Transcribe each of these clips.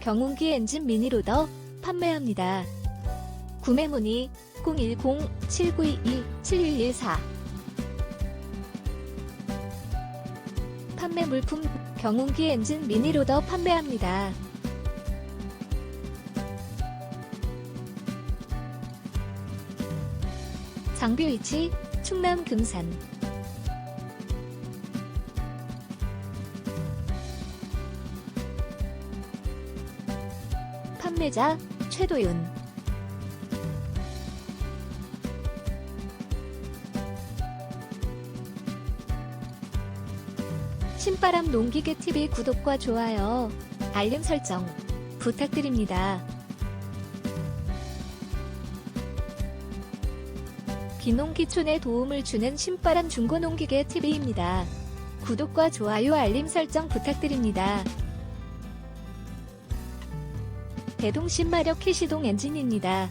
경운기 엔진 미니로더 판매합니다. 구매 문의 010-7922-7114 판매 물품 경운기 엔진 미니로더 판매합니다. 장비 위치 충남 금산 판매자 최도윤 신바람 농기계 TV 구독과 좋아요, 알림 설정 부탁드립니다. 비농기촌에 도움을 주는 신바람 중고농기계 TV입니다. 구독과 좋아요 알림 설정 부탁드립니다. 대동 10마력 캐시동 엔진입니다.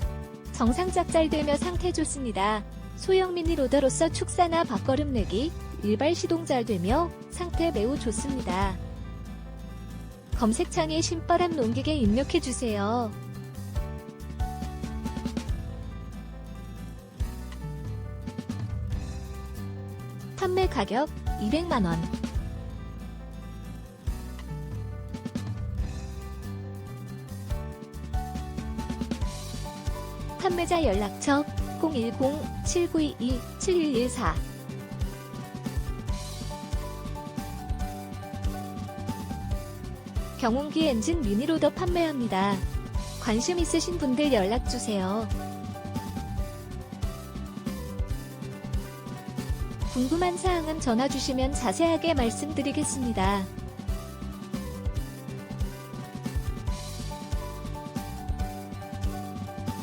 정상 작 잘되며 상태 좋습니다. 소형 미니 로더로서 축사나 밥걸음 내기, 일발 시동 잘 되며 상태 매우 좋습니다. 검색창에 신바람 농기계 입력해주세요. 판매 가격 200만원. 판매자 연락처 010-7922-7114 경운기 엔진 미니로더 판매합니다. 관심 있으신 분들 연락주세요. 궁금한 사항은 전화 주시면 자세하게 말씀드리겠습니다.